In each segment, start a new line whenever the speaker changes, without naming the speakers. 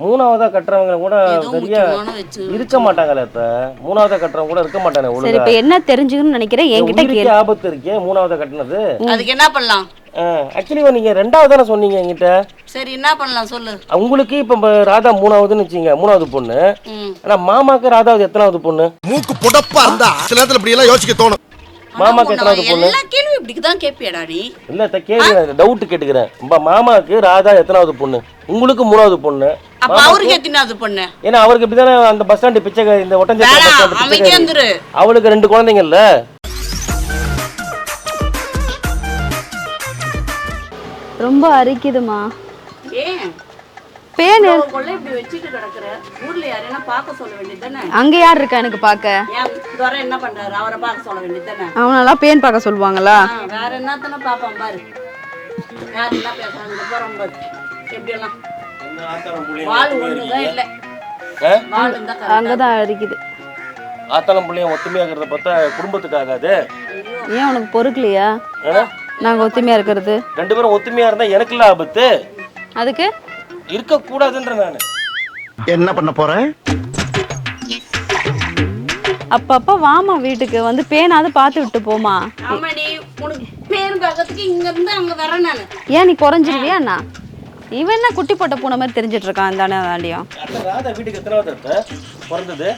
மூணாவதா கட்டுறவங்க கூட
வச்சு
இருக்க மாட்டாங்களே இப்ப. மூணாவதா கட்டுறவங்க கூட இருக்க மாட்டானே
சரி இப்ப என்ன தெரிஞ்சுக்கணும்னு நினைக்கிறேன்? என்கிட்ட கேளு.
ஆபத்து இருக்கே மூணாவதா கட்டினது?
அதுக்கு என்ன பண்ணலாம்?
ஆக்சுவலி நீங்க ரெண்டாவது தானே சொன்னீங்க என்கிட்ட.
சரி என்ன பண்ணலாம் சொல்லு.
உங்களுக்கு இப்ப ராதா மூணாவதுன்னு வச்சுங்க மூணாவது பொண்ணு. ஆனா மாமாக்கு ராதாவது எத்தனாவது பொண்ணு?
மூக்கு புடப்பா இருந்தா சில நேரத்துல இப்படி எல்லாம் யோசிக்க தோணும்.
மாமாக்கு எத்தனாவது பொண்ணு.
எல்லா கேள்வி இப்படிக்கு தான் கேட்பியாடா நீ?
இல்ல கேட்கிறேன் டவுட் கேட்டுக்கிறேன். மாமாக்கு ராதா எத்தனாவது பொண்ணு? உங்களுக்கு மூணாவது பொண்ணு.
அப்ப அவருக்கு பொண்ணு?
ஏன்னா அவருக்கு அந்த பஸ் ஸ்டாண்டு பிச்சை இந்த.
வந்துரு
அவளுக்கு ரெண்டு குழந்தைங்கல்ல
ரொம்ப அரிக்குதுமா.
ஏன்?
பேனு
கொள்ள இப்படி வச்சுட்டு கிடக்குற? ஊர்ல யாரையா பார்க்க சொல்ல வேண்டியது தானே?
அங்க யார் இருக்கா எனக்கு பார்க்க?
துறை என்ன பண்றாரு? அவரை பார்க்க சொல்ல வேண்டியது தானே?
அவனெல்லாம் பேன் பார்க்க சொல்லுவாங்களா?
வேற என்னத்தானே பாப்பான் பாரு. யார் என்ன பேசுறாங்க போறோம் பாரு. எப்படி எல்லாம்
அங்கதான் அரிக்குது
ஆத்தாளம் பிள்ளையும் ஒத்துமையா இருக்கிறத பார்த்தா குடும்பத்துக்கு ஆகாது
ஏன் உனக்கு பொறுக்கலையா? நாங்க ஒத்துமையா இருக்கிறது.
ரெண்டு பேரும் ஒத்துமையா இருந்தா எனக்குள்ள ஆபத்து.
அதுக்கு?
இருக்க கூடாதுன்ற நானு.
என்ன பண்ண போறேன்
அப்பப்ப வாமா வீட்டுக்கு. வந்து பேனாவது பார்த்து விட்டு போமா.
ஆமாடி உனக்கு பேர் பார்க்கறதுக்கு இங்க இருந்து அங்க வரேன் நானு.
ஏன் நீ குறைஞ்சிருவியா அண்ணா இவன் என்ன குட்டி போட்ட பூனை மாதிரி தெரிஞ்சிட்டு இருக்கான் தானே தாண்டியும்
அத்தை ராதா வீட்டுக்கு எத்தனாவது பிறந்தது.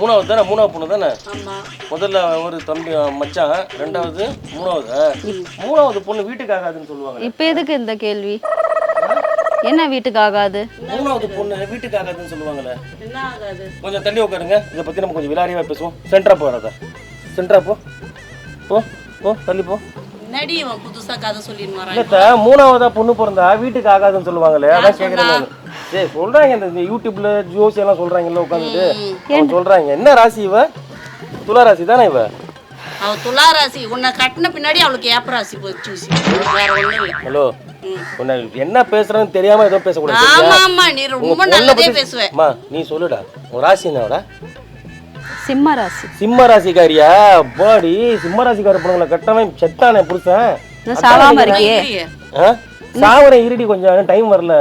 மூணாவது தானே? மூணாவது பொண்ணு தானே?
ஆமா.
முதல்ல ஒரு தம்பி மச்சான் ரெண்டாவது மூணாவது. மூணாவது பொண்ணு வீட்டுக்கு ஆகாதுன்னு சொல்லுவாங்க
இப்ப எதுக்கு இந்த கேள்வி? என்ன வீட்டுக்கு ஆகாது?
மூணாவது பொண்ணு வீட்டுக்கு ஆகாதுன்னு
ஆகாது?
கொஞ்சம் தள்ளி உட்காருங்க. இதை பத்தி நம்ம கொஞ்சம் விலாரியா பேசுவோம். சென்ட்ரா போ ராதா. சென்ட்ரா போ. போ போ தள்ளி போ.
என்னடி இவன் புதுசா கதை சொல்லின்னு வரான்
இல்லத்த மூணாவதா பொண்ணு பிறந்தா வீட்டுக்கு ஆகாதுன்னு சொல்லுவாங்களே அதான் கேக்குறேன் சரி சொல்றாங்க இந்த இந்த யூடியூப்ல ஜோசி எல்லாம் சொல்றாங்கல்ல உட்காந்துட்டு. சொல்றாங்க என்ன ராசி இவ? துலா ராசி தானே இவ?
அவ துலா ராசி. உன்னை கட்டின பின்னாடி அவளுக்கு ஏப்ப ராசி போச்சு வேற ஒண்ணும் இல்ல.
ஹலோ உன்னை என்ன பேசுறேன்னு தெரியாம எதுவும் பேசக்கூடாது
ஆமா? ஆமா நீ ரொம்ப நல்லதே பேசுவ.
அம்மா நீ சொல்லுடா உன் ராசி என்னடா?
சிம்ம ராசி.
சிம்ம ராசிக்காரியா? பாடி சிம்ம ராசிக்கார பொண்ணுங்களை கட்டவன் செத்தானே புருஷன்.
சாவாம இருக்கியே?
சாவனை இருடி கொஞ்சம் டைம் வரல.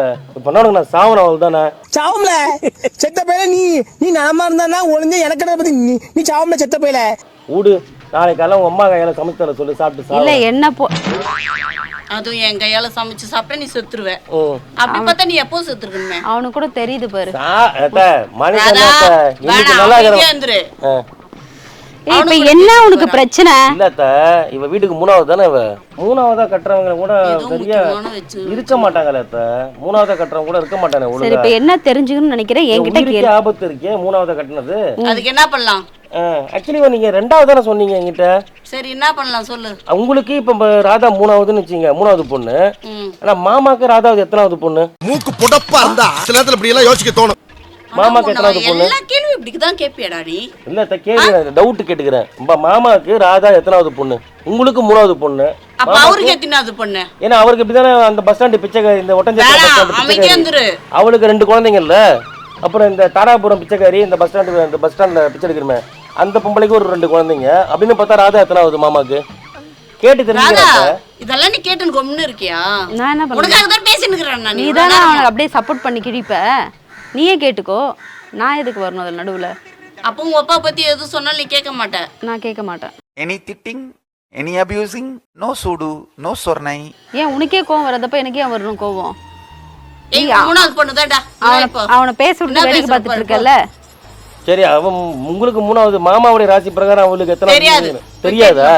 பண்ணணுங்க நான் சாவன அவள் தானே.
சாவம்ல. செத்த பையல நீ நீ நலமா இருந்தானா ஒளிஞ்ச எனக்கு பத்தி நீ நீ சாவம்ல செத்த பையல
ஊடு. நாளைக்கு காலைல உங்க அம்மா கையால சமைச்சு தர சொல்லு சாப்பிட்டு
இல்ல என்ன போ
அதுவும் என் கையால சமைச்சு சாப்பிட்டா நீ செத்துருவ. அப்படி பார்த்தா நீ எப்போ செத்துருக்கணுமே?
அவனுக்கு கூட தெரியுது பாரு.
மனுஷன்
இப்ப என்ன உனக்கு பிரச்சனை?
இவ வீட்டுக்கு மூணாவது தானே இவ? மூணாவதா கட்டுறவங்க கூட சரியா இருக்க மாட்டாங்களே அத்த மூணாவதா கட்டுறவங்க கூட இருக்க மாட்டானே
சரி இப்ப என்ன தெரிஞ்சுக்கணும்னு நினைக்கிறேன் என்கிட்ட கேளு.
ஆபத்து இருக்கே மூணாவதா கட்டினது.
அதுக்கு என்ன பண்ணலாம்?
ஆக்சுவலி நீங்க ரெண்டாவது தானே சொன்னீங்க என்கிட்ட?
சரி என்ன பண்ணலாம் சொல்லு.
உங்களுக்கு இப்ப ராதா மூணாவதுன்னு வச்சுங்க மூணாவது பொண்ணு. ஆனா மாமாக்கு ராதாவது எத்தனாவது பொண்ணு?
மூக்கு புடப்பா இருந்தா சில நேரத்துல இப்படி எல்லாம் யோசிக்க தோணும்.
மாமாக்கு எத்தனாவது பொண்ணு
எல்லா கேள்வி இப்படிக்கு தான் கேட்பியாடா நீ
இல்ல த கேட்கிறேன் டவுட் கேட்டுக்கிறேன். உங்க மாமாக்கு ராதா எத்தனாவது பொண்ணு? உங்களுக்கு மூணாவது பொண்ணு.
அப்ப அவருக்கு எத்தினாவது பொண்ணு?
ஏன்னா அவருக்கு இப்படிதானே அந்த பஸ் ஸ்டாண்டு பிச்சைக்காரி இந்த
இருந்துரு.
அவளுக்கு ரெண்டு குழந்தைங்கல்ல அப்புறம் இந்த தாராபுரம் பிச்சைக்காரி இந்த பஸ் ஸ்டாண்டு இந்த பஸ் ஸ்டாண்ட்ல பிச்சை எடுக்கிறமே அந்த பொம்பளைக்கு ஒரு ரெண்டு குழந்தைங்க. அப்படின்னு பார்த்தா ராதா எத்தனாவது மாமாக்கு கேட்டு தெரிஞ்சுக்கிறேன்
இதெல்லாம் நீ கேட்டு கொம்னு இருக்கியா?
நான் என்ன பண்ண
உனக்காக தான் பேசின்னு இருக்கிறேன் நான்.
நீ தானே அப்படியே சப்போர்ட் பண்ணி கிழிப்ப நீயே கேட்டுக்கோ. நான் எதுக்கு வரணும் அதில் நடுவுல?
அப்போ உங்க அப்பா பத்தி எதுவும் சொன்னாலும் நீ கேட்க மாட்ட.
நான் கேட்க மாட்டேன்.
Any titting? Any abusing? No sudu, no sornai.
ஏன் உனக்கே கோவம் வரதப்ப எனக்கு ஏன் வரணும் கோவம்.
ஏய் மூணாவது
அவனை அவனை பேச விட்டு வேடிக்கை பார்த்துட்டு இருக்கல
சரி அவன் உங்களுக்கு மூணாவது மாமாவுடைய ராசி பிரகாரம் அவளுக்கு
தெரியாது.
எத்தனாவது தெரியாதா.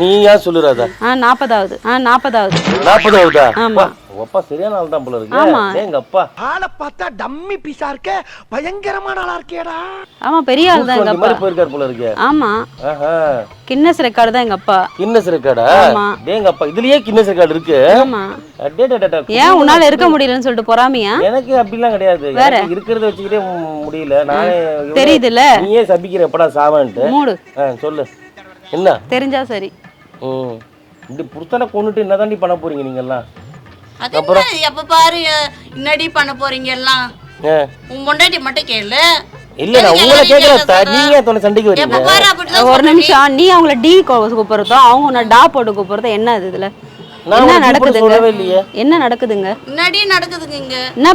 நீ ஏன் சொல்லுறாதா?
ஆ நாற்பதாவது ஆ நாற்பதாவது
நாற்பதாவதா
ஆமா.
அப்பா சரியான ஆள் தான் போல
ஆமா.
இருக்கு. எங்க அப்பா
ஆளை பார்த்தா டம்மி பீஸா இருக்க பயங்கரமான ஆளா இருக்கேடா
ஆமா பெரிய ஆள் தான் எங்க அப்பா
மாதிரி போயிருக்காரு போல இருக்கு.
ஆமா. கின்னஸ் ரெக்கார்டு தான் எங்க அப்பா
கின்னஸ் ரெக்கார்டா
ஆமா.
டேங்க அப்பா இதுலயே கின்னஸ் ரெக்கார்டு இருக்கு.
ஆமா. ஏன் உன்னால இருக்க முடியலன்னு சொல்லிட்டு பொறாமையா?
எனக்கு அப்படிலாம் கிடையாது. எனக்கு இருக்கிறத வச்சுக்கிட்டே முடியல. நானே
தெரியுதுல்ல.
நீயே சபிக்கிற எப்படா சாவான்ட்டு.
மூடு.
சொல்லு. என்ன?
தெரிஞ்சா சரி.
ம். இப்படி புருத்தனை கொண்டுட்டு என்ன தாண்டி பண்ண போறீங்க நீங்க எல்லாம்
அது என்ன? எப்ப பாரு என்னடி பண்ண போறீங்க எல்லாம். உன் பொண்டாட்டி மட்டும் கேளு.
இல்ல நான் உங்களை
கேட்க
நீங்க தொலை சண்டைக்கு வரீங்க?
ஒரு. நிமிஷம் நீ அவங்கள டி கூப்பிடுறதோ அவங்க உன்னை டா போட்டு கூப்பிடுறதோ என்ன அது இதுல? என்ன நடக்குதுங்க? என்ன நடக்குதுங்க?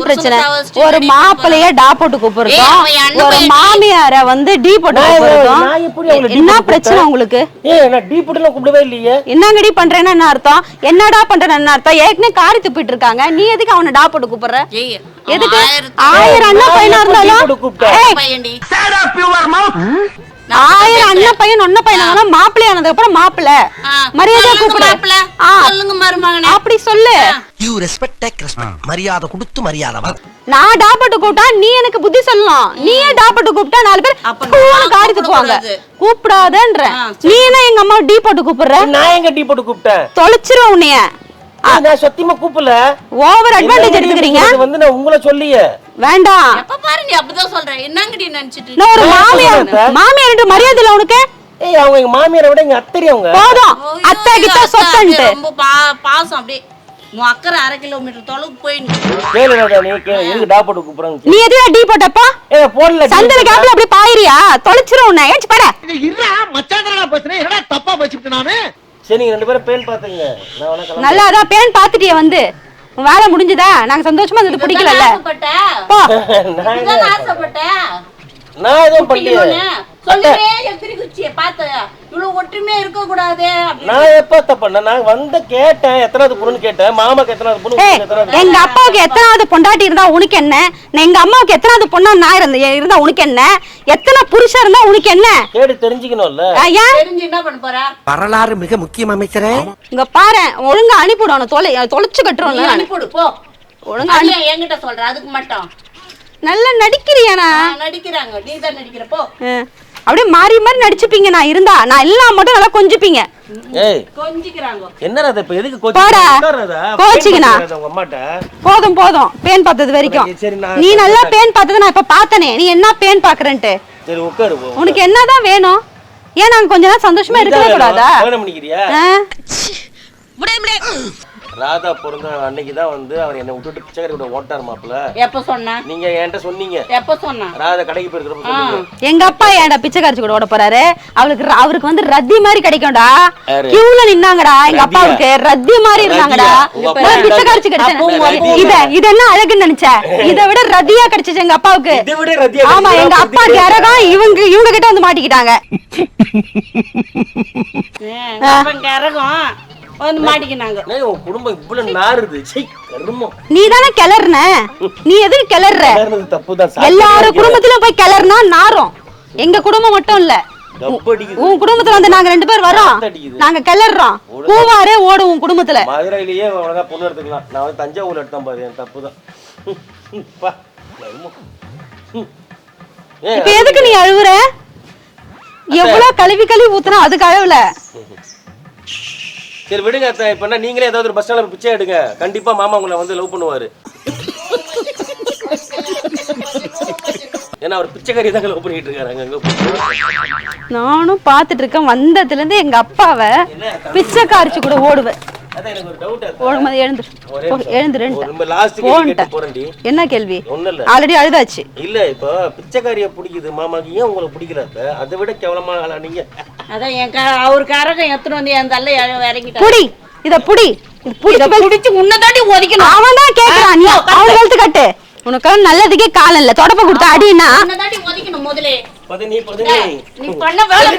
பிரச்சனை? ஒரு மாப்பிளைய டா போட்டு கூப்பிடுறோம் ஒரு. மாமியார வந்து டி போட்டு
நான்
கூப்பிடுறோம் என்ன பிரச்சனை? உங்களுக்கு?
ஏய் நான் டீ
பண்றேன்னு என்ன அர்த்தம்? என்னடா பண்றேன்னு என்ன அர்த்தம்? ஏற்கனவே காரி துப்பிட்டு இருக்காங்க. நீ எதுக்கு அவனை டா போட்டு கூப்பிடுற? எதுக்கு? ஆயிரம் அண்ணன்
நான்
பையனா இருந்தாலும் ஆயிரம் அண்ணன் பையன் ஒன்ன பையனா மாப்பிள்ளை ஆனதுக்கு அப்புறம் மாப்பிள்ளை. கூப்பிடு.
சொல்லுங்க மருமகனே.
அப்படி சொல்லு.
யூ ரெஸ்பெக்ட் டேக் ரெஸ்பெக்ட் மரியாதை கொடுத்து மரியாதை வா
நான் டாப்பட்டு கூப்பிட்டா நீ எனக்கு புத்தி சொல்லணும். நீயே டாப்பட்டு கூப்பிட்டா நாலு பேர்
அப்ப கூப்பிடக்கூடாது.
கூப்பிடாதன்ற. நீ என்ன எங்க அம்மா டீ போட்டு கூப்பிடுற?
நான் எங்க டீ போட்டு கூப்பிட்டேன்
தொலைச்சிருவேன் உன்னைய.
நான் சத்தியமா கூப்பிடல.
ஓவர் அட்வான்டேஜ் எடுத்துக்கிறீங்க?
இது வந்து நான் உங்களை சொல்லியே.
வேண்டாம்.
எப்ப பாரு நீ அப்படிதான் சொல்ற. என்னங்கடி நினைச்சிட்டு
நான் ஒரு
நான்
மாமியார். மாமியார் மரியாதை இல்ல உனக்கு?
ஏய் அவங்க எங்க மாமியாரை விட எங்க அத்தரி அவங்க.
போதும். அத்தை கிட்ட
அப்படியே
சொத்தன்ட்டு
ரொம்ப பா- பாசம் அப்படியே. உன் அக்கறை அரை கிலோமீட்டர் தொலைவுக்கு போய்
நீ கேளு எதுக்கு டா போட்டு கூப்பிடுறாங்க
நீ எதுக்கு டீ போட்டப்பா?
ஏ போடல
சந்தில கேப்ல அப்படி பாயிரியா தொலைச்சிரும் உன்னை. ஏச்சு பட.
சரி நீங்க ரெண்டு பேரும் பேன் பாத்துங்க நான்.
நல்லா பேன் பாத்துட்டியே வந்து. வேலை முடிஞ்சுதா? நாங்க சந்தோஷமா இருந்தது பிடிக்கல
நான்
இதுதான் ஆசைப்பட்ட?
நான் எதுவும்
சொல்லுவே எத்திரி குச்சியை பார்த்த. இவ்வளவு ஒற்றுமையா இருக்க கூடாது.
நான் எப்ப தப்ப நான் வந்து கேட்டேன் எத்தனாவது பொண்ணு கேட்டேன். மாமாக்கு எத்தனாவது பொண்ணு?
எங்க அப்பாவுக்கு எத்தனாவது பொண்டாட்டி இருந்தா உனக்கு என்ன? நான் எங்க அம்மாவுக்கு எத்தனாவது பொண்ணா நான் இருந்த இருந்தா உனக்கு என்ன? எத்தனை புருஷன் இருந்தா உனக்கு என்ன?
கேடு தெரிஞ்சுக்கணும்ல.
ஆ, ஏன்
தெரிஞ்சு என்ன பண்ண போற?
வரலாறு மிக முக்கியம் அமைச்சரே.
இங்க பாரு ஒழுங்கா அனுப்பிவிடும் தொலை தொலைச்சு கட்டுறோம்
அனுப்பிவிடு போ.
ஒழுங்கா
என்கிட்ட சொல்ற அதுக்கு மட்டும்.
நல்லா நடிக்கிறியானா
நான் நடிக்கிறாங்க. நீ தான் நடிக்கிற போ.
ஆ, அப்படியே மாறி மாறி நடிச்சுப்பீங்க. நான் இருந்தா நான் எல்லாம் மட்டும் நல்லா கொஞ்சிப்பீங்க.
ஏய் இப்ப எதுக்கு
போதும் போதும். பேன் பார்த்தது வரைக்கும். நீ நல்லா பேன் பார்த்தது நான் இப்ப பார்த்தனே. நீ என்ன பேன் பாக்குறேன்ட்டு?
சரி உட்காரு போ.
உனக்கு என்னதான் வேணும்? ஏன் நாங்க கொஞ்ச நேரம் சந்தோஷமா இருக்கவே கூடாதா?
ராதா பிறந்த அன்னைக்கு தான் வந்து அவர் என்னை விட்டுட்டு பிச்சைக்காரி கூட ஓட்டார் மாப்பிள்ள.
எப்ப சொன்ன?
நீங்க என்கிட்ட சொன்னீங்க.
எப்ப சொன்ன?
ராதா கடைக்கு போயிருக்கிறப்ப
எங்க அப்பா ஏன்டா பிச்சை காரிச்சு கூட ஓட போறாரு? அவளுக்கு அவருக்கு வந்து ரத்தி மாதிரி கிடைக்கும்டா? கியூல நின்னாங்கடா எங்க? அப்பாவுக்கு. ரத்தி மாதிரி இருந்தாங்கடா. பிச்சை காரிச்சு
அப்பவும்
கிடைச்சேன்? இத இது என்ன அழகுன்னு நினைச்ச இதை விட ரத்தியா கிடைச்சிச்சு எங்க அப்பாவுக்கு.
இதை விட ரத்தியா
ஆமா எங்க அப்பா கரகம் இவங்க இவங்க கிட்ட வந்து மாட்டிக்கிட்டாங்க.
கரகம் வந்து மாட்டிக்கினாங்க.
உன் குடும்பம் இவ்வளவு நாறுது. கருமம்.
நீ தானே கிளறுன? நீ எதுக்கு கிளறுற
கிளறுனது தப்புதான்.
எல்லாரும் குடும்பத்திலும் போய் கிளறுனா நாரும். எங்க குடும்பம் மட்டும் இல்ல. உன் குடும்பத்துல வந்து நாங்க ரெண்டு பேர் வரோம். நாங்க கிளறுறோம் பூவாரே ஓடும் உன் குடும்பத்துல.
மதுரையிலேயே அவ்வளோதா பொண்ணு எடுத்துக்கலாம். நான் தஞ்சாவூர்ல எடுத்தேன் பாரு என் தப்பு தான்
இப்ப எதுக்கு நீ அழுவுற? எவ்வளவு கழுவி கழுவி ஊத்துனா அதுக்கு அழுவல.
சரி விடுங்க அத்தை. இப்ப என்ன நீங்களே ஏதாவது ஒரு பஸ் ஸ்டாண்ட்ல பிச்சை எடுங்க. கண்டிப்பா மாமா உங்களை வந்து லவ் பண்ணுவாரு. ஏன்னா அவர் பிச்சைக்காரி தான் லவ் பண்ணிட்டு இருக்காரு. அங்க
நானும் பாத்துட்டு இருக்கேன். வந்ததுல இருந்து எங்க அப்பாவை பிச்சை காரிச்சு கூட ஓடுவேன். என்ன கேள்வி? ஆல்ரெடி அழுதாச்சு.
இல்ல இப்போ பிச்சைக்காரிய பிடிக்குது. மாமாக்கு ஏன் உங்களை பிடிக்கல? அதை விட கேவலமா நீங்க?
அதான் என் க அவர் கரகம் எத்தனை வந்து என் தள்ள இறங்கிட்டான்
புடி. இத புடி. இது புடிச்சு
உன்னதாண்டி ஒதிக்கணும்.
அவன் தான் கேக்குறான். நீ அவன் கழுத்து கட்டு. உனக்கு நல்லதுக்கே காலம் இல்ல. தொடப்ப கொடுத்த
முதலே.
பதினி
நீ பண்ண வேலை